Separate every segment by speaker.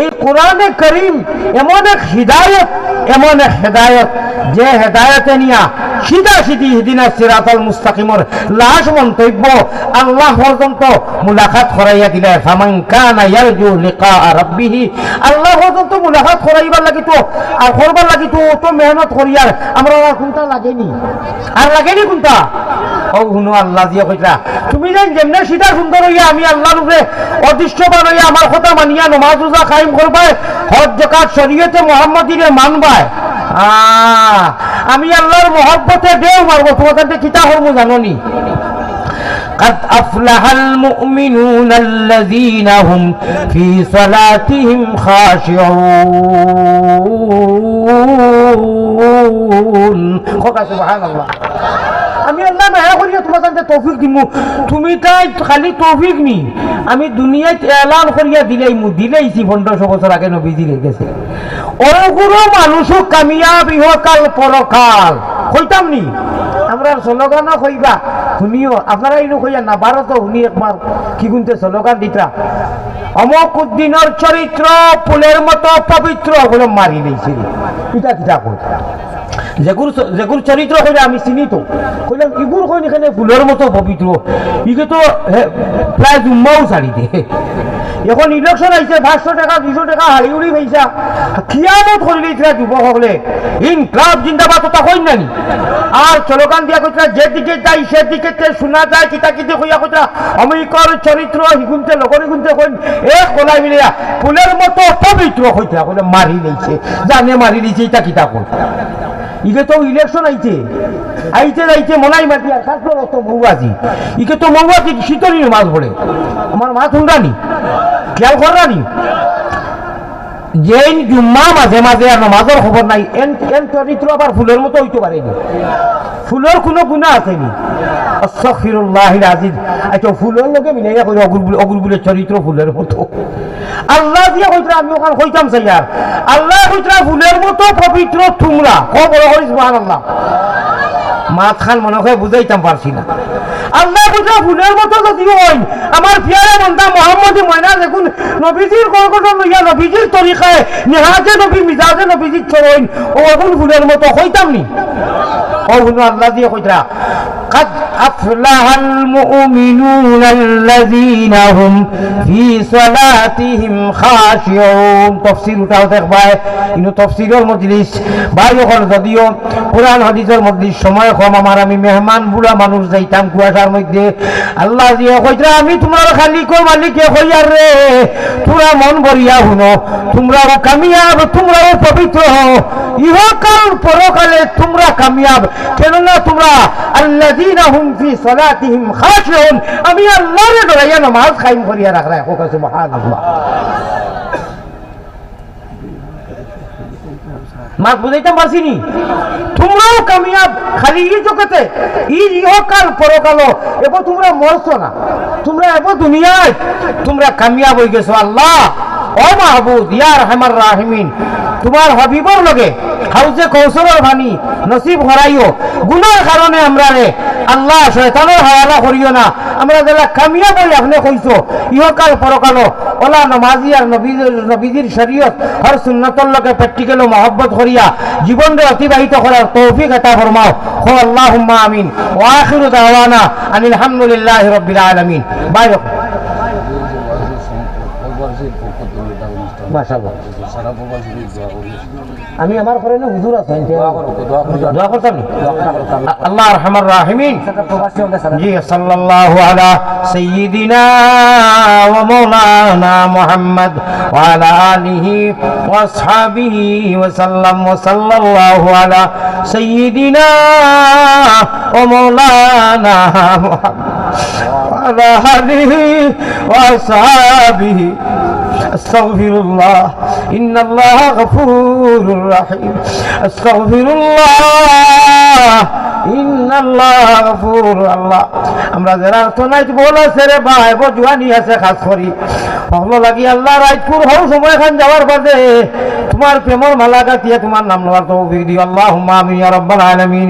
Speaker 1: এই কোরআনে করিম এমন এক হৃদায়ত, এমন এক হেদায়ত, যে হেদায়তে নিয়া সিধা সিধি হিদিনা সিরাতল মুস্তাকিমর লাশ মন্তব্য আল্লাহ পর্যন্ত মুলাকাত করাইয়া দিলে। ফামান কানা ইয়ারজু লিকা রাব্বিহি, আল্লাহ পর্যন্ত মুলাকাত করাইবার লাগি তো আর করবার লাগি তো মেহনত করিয়ার। আমরা আর কোনটা লাগেনি? আর লাগেনি কোনটা? ও শুনো আল্লাহ দিয়ে কইরা তুমি যেন যেমনে সিধা সুন্দর হইয়া আমি আল্লাহর উপরে অদৃষ্টবান হইয়া আমার কথা মানিয়া, নমাজ রোজা কায়েম করবাই হজ জাকাত শরীয়তে মুহাম্মাদিরে মানবাই আহ, আমি আল্লাহর মহব্বতে দেও মারবো তোমাদের কিতা হবো জাননি قد أفلح المؤمنون الذين هم في صلاتهم خاشعون খোকা সুবহানাল্লাহ আমি আল্লাহ মায়া করিয়া তোমার কাছে তৌফিক দিমু। তুমি তাই খালি তৌফিক নি। আমি দুনিয়ায় এলান করিয়া দিলাইমু, দিলাইছি পনেরোশো বছর আগে নবীজি গেছে ওগুলো মানুষও কামিয়াব ইহকাল পরকাল। কইতাম নি? আমরা স্লোগানও কইবা। শুনিও, আপনারা ইনো কইয়া না ভারত শুনি একবার কি গুনতে স্লোগান দিতা। অমক উদ্দিনের চরিত্র ফুলের মতো পবিত্র বলে মারি দিয়েছিল কিতা কিতা কই যেগুর যেগুর চরিত্র কইলে আমি চিনি তো কইলাম ইগুর কইন এখানে ফুলের মতো পবিত্র ইকে তো প্রায় জুম্মাও ছাড়ি দে। এখন ইলেকশন আইছে, পাঁচশো টাকা দুশো টাকা, হাড়ি উড়ি পয়সা কিয়ামত করিলে ইতরা যুবক হলে ইন ক্লাব জিন্দাবাদ, তো কইন নানি আর চলকান দিয়া কইতরা যেদিকে যাই, সেদিকে তে শোনা যায়, কিতা কিতে কইয়া কইতরা অমিকর চরিত্র, হিগুনতে লগরি গুনতে কইন, এক কলাই মিলিয়া ফুলের মতো পবিত্র কইতরা কইলে মারি লইছে জানে মারি লইছে ইটা কিতা কই ইকে তো ইলেকশন আইছে। আইতে যাইতে মনাই মাটি আর মৌবাজি ইকে তো মৌবাজি শীতলি মাছ আমার খেয়াল করানি? যেন জুম্মা মাঝে মাঝে আর খবর নাই, এন এন চরিত্র আবার ফুলের মতো হইতে পারেনি ফুলের কোনো গুণা আসেনি আস্তাগফিরুল্লাহ আজিজ। আচ্ছা ফুলের লগে মিলাইয়া কই অগুর বলে অগুর বলে চরিত্র ফুলের মতো। আল্লাহ দিয়ে কইতরা আমি ওখান কইতাম সাইয়ার আল্লাহ কইতরা ফুলের মতো পবিত্র তোমরা ক বড় করি সুবহানাল্লাহ। মাত খান মনে হয় বুঝাইতাম পারছি না। আল্লাহ বুঝা ফুলের মতো যদি হই আমার পিয়ারে বন্ধা মোহাম্মদ ময়না দেখুন নবীজির কর্কট লইয়া নবীজির তরিকায় নেহাজে নবী মিজাজে নবীজির চরইন ও এখন ফুলের মতো হইতাম নি ও শুনো আল্লাহ দিয়ে কইতরা قد أفلح المؤمنون الذين هم في صلاتهم خاشعون تفسير উঠাও দেখবাই ইনো তফসিরের মজলিস ভাই ওখানে যদিও কোরআন হাদিসের মজলিস সময় কম আমার আমি মেহমান বুড়া মানুষ যাইতাম কুয়াশার মধ্যে আল্লাহ দিয়ে কইতরা আমি তোমার খালি কো মালিকে কইয়ার রে। তোরা মন ভরিয়া শুনো তোমরাও কামিয়াব তোমরাও পবিত্র হও। ইহকাল পরকালে তোমরা কামিয়াব। কেননা তোমরা আল্লাযীনা হুম ফি সালাতিহিম খাশিউন। আমি আল্লাহরে ডরাইয়া নামাজ কায়েম করিয়া রাখরা হোক সুবহানাল্লাহ। মাত বুঝাইতে পারছি নি? তোমরাও কামিয়াব খালি ই জগতে ই ইহকাল পরকাল এবার তোমরা মরছো না। তোমরা এবার দুনিয়ায়, তোমরা কামিয়াব হয়ে গেছো। আল্লাহ ও মাহবুদ ইয়ার হেমার রাহিমিন তোমার হবিবর লগে হাউজে কৌশলের ভানি নসিব হরাইও গুনার কারণে আমরা রে আল্লাহ শয়তানের হাওয়ালা করিও না। আমরা যারা কামিয়া বলে আপনি কইছো ইহকাল পরকাল ওলা নমাজি আর নবীজির শরীয়ত হর সুন্নতর লগে প্র্যাকটিক্যাল মহব্বত করিয়া জীবনরে অতিবাহিত করার তৌফিক এটা ফরমাও হো আল্লাহুম্মা আমিন। ওয়া আখিরু দাওয়ানা আনিল হামদুলিল্লাহি রাব্বিল আলামিন। বাইরে মাশাআল্লাহ আমি আমার করে না হুজুর আছেন দোয়া করতাম? আল্লাহ রহমান রাহিমিন জি সাল্লাল্লাহু আলা সাইয়্যিদিনা ওয়া মাওলানা মুহাম্মদ ওয়া আলা আলিহি ওয়া আসহাবিহি ওয়া সাল্লাম ওয়া সাল্লাল্লাহু আলা সাইয়্যিদিনা ওয়া মাওলানা মুহাম্মদ ওয়া আলা আলিহি ওয়া আসহাবিহি أستغفر الله إن الله غفور رحيم أستغفر الله إن الله غفور الله আমরা যারা তো নাইট বল আছে রে ভাই বজুয়ানি আছে খাস করি হলো লাগি আল্লাহ রাইতপুর হও সময় খান যাওয়ার বাদে তোমার প্রেমর মালা গাতিয়া তোমার নাম লওয়ার তৌফিক দিও আল্লাহুম্মা আমিন ইয়া রাব্বাল আলামিন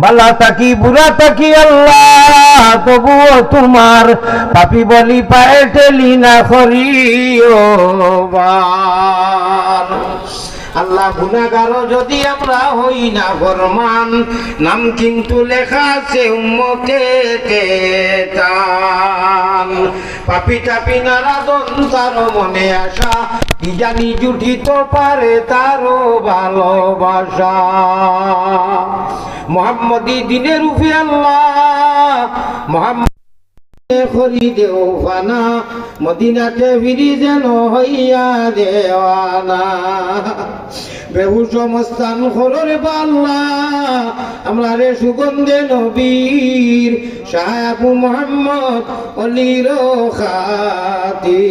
Speaker 1: বালা তাকি বুড়া তাকি আল্লাহ, তবুও তোমার পাপি বলি পায়ে টেলি না করিও আল্লাহ গুনাগারও যদি আমরা হই না ফরমান, নাম কিন্তু লেখা আছে উম্মতে টান পাপি টাপি নারাদন তার মনে আসা কি জানি জুটিত পারে তারও ভালোবাসা। মোহাম্মদী দিনের রূপে আল্লাহ। মোহাম্মদ মদিনাতে হইয়া আমরা রে সুগন্ধে নবীর সাহাবু মোহাম্মদ অলির খাতি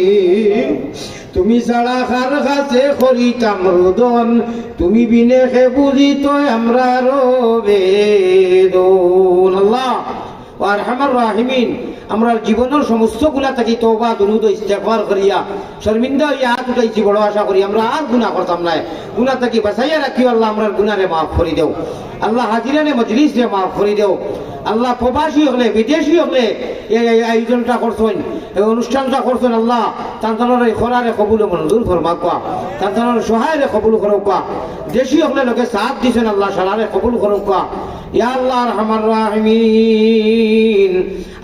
Speaker 1: তুমি ছাড়া খার কাছে করিতাম রোদন তুমি বিনে খে বুঝিত আমরা রবে আল্লাহ। আর রাহিমিন। আমরা জীবনের সমস্তগুলা থাকি তোবা দুরুদ করিয়া। শর্মিন্দা ইয়া হাত উঠাইছি বড় আশা করি, আমরা আর গুনাহ করতাম না। গুনাহ থাকি বাঁচাইয়া রাখিও আল্লাহ, আমরা গুনারে মাফ করে দেও। আল্লাহ হাজিরানে মজলিস মাফ করে দেও। আল্লাহ প্রবাসী হলে, বিদেশি হলে এই আয়োজনটা করছেন এই অনুষ্ঠানটা করছেন আল্লাহ। তান্তানোর এই খরারে কবুল মঞ্জুর ফরমা কোয়া। তান্তানোর সহায়রে কবুল করো কোয়া। দেশি হলে লোকে সাথ দিছেন আল্লাহ, সালারে কবুল করো কোয়া।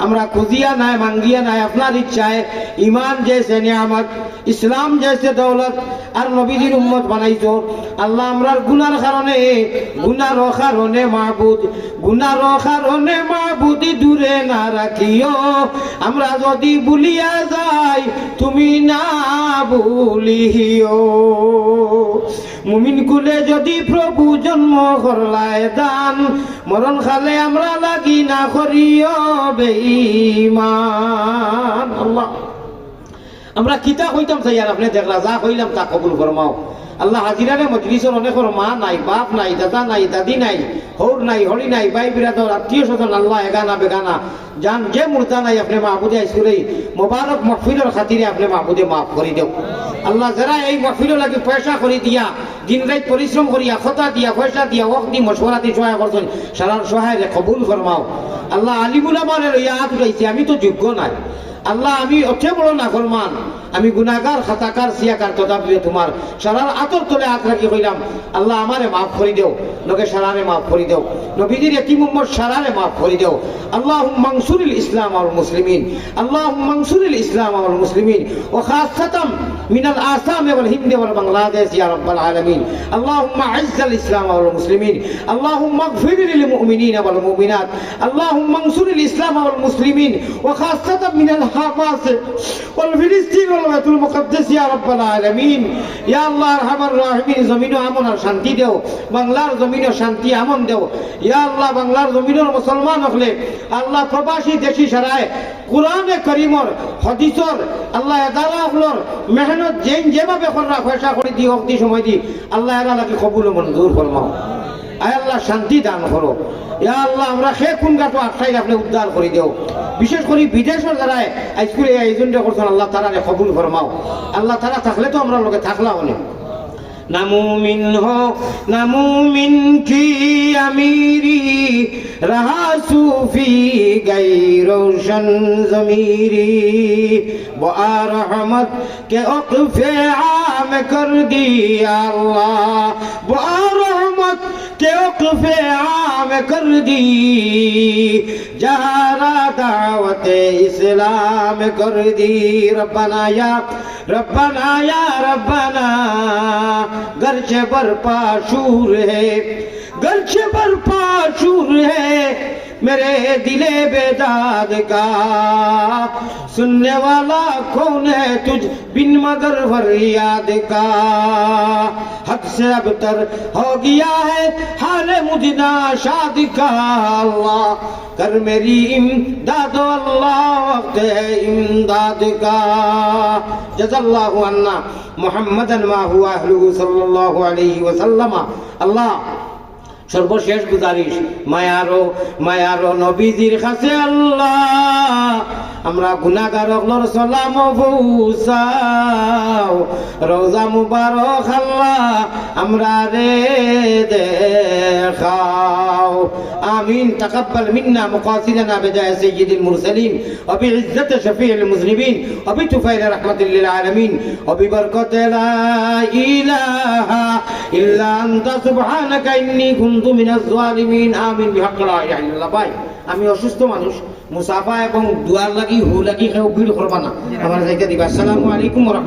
Speaker 1: আমরা খুঁজিয়া নাই মাঙ্গিয়া নাই, আপনার ইচ্ছায় ইমান যেছে নিয়ামত, ইসলাম যেছে দৌলত, আর নবীজির উম্মত বানাইছো। আল্লাহ আমরার গুনার কারণে গুনার কারণে মাহবুদ গুনার কারণে মাহবুদি দূরে না রাখিও, আমরা যদি ভুলিয়া যাই, তুমি না ভুলিও মুমিন কুলে যদি প্রভু জন্ম করলায় দান, মরণ খালে আমরা লাগি না করিও বেঈমান। আমরা কিতা কইতাম চাই, আর আপনি দেখলা, যা কইলাম তা কবুল ফরমাও। আল্লাহ হাজিরারে মজলিসের অনেকর মা নাই, বাপ নাই, দাদা নাই, দাদি নাই হৌর নাই হরি নাই ভাই বিরাদর আত্মীয় স্বজন, আল্লাহ এগানা বেগানা। যান যে মুর্দা নাই, আপনি মাহবুদে আইসুরে মোবারক মহফিলের খাতিরে আপনি মাহবুদে মাফ করে দেও আল্লাহ যারা এই মহফিল লাগে পয়সা করে দিয়া, দিন রাত পরিশ্রম করিয়া খতা দিয়া পয়সা দিয়া দি মশওয়ারা দি সহায় করছেন সারার সহায় কবুল ফরমাও আল্লাহ আলিমুল আমার লইয়া হাত আমি তো যোগ্য নাই। আল্লাহ, আমি অঠে বড় নাফরমান আমি গুণাগার খাতাকার, সিয়াকার তথাপিও তোমার সারার আতর তোলে হাত রাখি হইলাম আল্লাহ, আমারে মাফ করি দেও। লোকে সারারে মাফ করি দেও। নবীজির এতিম উম্মর সারারে মাফ করি দেও। আল্লাহ মাংসুরিল ইসলাম আর মুসলিমিন। আল্লাহ মাংসুরিল ইসলাম আর মুসলিমিন। ও খাসাতাম মিনাল আসাম এবং হিন্দি এবং বাংলাদেশ, ইয়া রব্বাল আলমিন। আল্লাহ আইজাল ইসলাম আর মুসলিমিন। আল্লাহ মাগফিরিল মুমিনিন আবার মুমিনাত। আল্লাহ মাংসুরিল ইসলাম আর মুসলিমিন। ও খাসাতাম মিনাল الحماس والفلسطين والبيت المقدس يا رب العالمين يا الله ارحم الراحمين زمين আমন আর শান্তি দেও বাংলার জমিনে শান্তি আমন দেও ইয়া আল্লাহ বাংলার জমিনের মুসলমান হলে আল্লাহ প্রবাসী দেশি সারায় কোরআনে করিমর হদিসর আল্লাহ এদালা হলর মেহনত যেন যেভাবে কররা পয়সা করে দি হক দি সময় দি আল্লাহ এরা লাগে কবুল মঞ্জুর ফরমাও আয় আল্লাহ, শান্তি দান করো। ইয়া আল্লাহ, আমরা সে কোন গাটো আটকাই আপনি উদ্ধার করে দেও। বিশেষ করে বিদেশের দ্বারা আজকুলে এজেন্ট করছেন আল্লাহ তারা কবুল ফরমাও আল্লাহ তারা থাকলে তো আমরা লোকে থাকলাম অনেক নামুমিন হোক নামুমিন কি আমিরি রাহা সুফি গাই রোশন জমিরি বা রহমত কে ওকফে আম কর দিয়া আল্লাহ। বা توقف عام کر دی؟ جہارا دعوت اسلام کر دی، ربنا یا ربنا یا ربنا گرچ برپا شور ہے گرچ برپا شور ہے میرے دل بیداد کا۔ سننے والا کون ہے تجھ بن مگر ور یاد کا۔ حد سے اب تر ہو گیا ہے حال مجنا شاد کا۔ اللہ کر میری امداد اللہ وقت ہے امداد کا۔ جز اللہ عنہ محمد ما ہوا اہلو صلی اللہ علیہ وسلم۔ اللہ সর্বশেষ গুজারিশ মায়ারো মায়ারো নবীজির কাছে আল্লাহ আমরা গুনাগার অগলর সালাম বউসাও রোজা মুবারক আল্লাহ আমরা রে দেখাও আমিন তাকাব্বাল মিন্না মুকাসিলানা বিজায় সাইয়্যিদিল মুরসালিন وبعزة شفيع المذنبين وبتفيل رحمة للعالمين وببركة لا إله إلا أنت سبحانك إني كنت আমি অসুস্থ মানুষ, মুসাফা এবং দুয়ার লাগি, হু লাগি কেউ ভিড় করবা না। আমার জায়গা দিবা। আসসালামু আলাইকুম ওয়া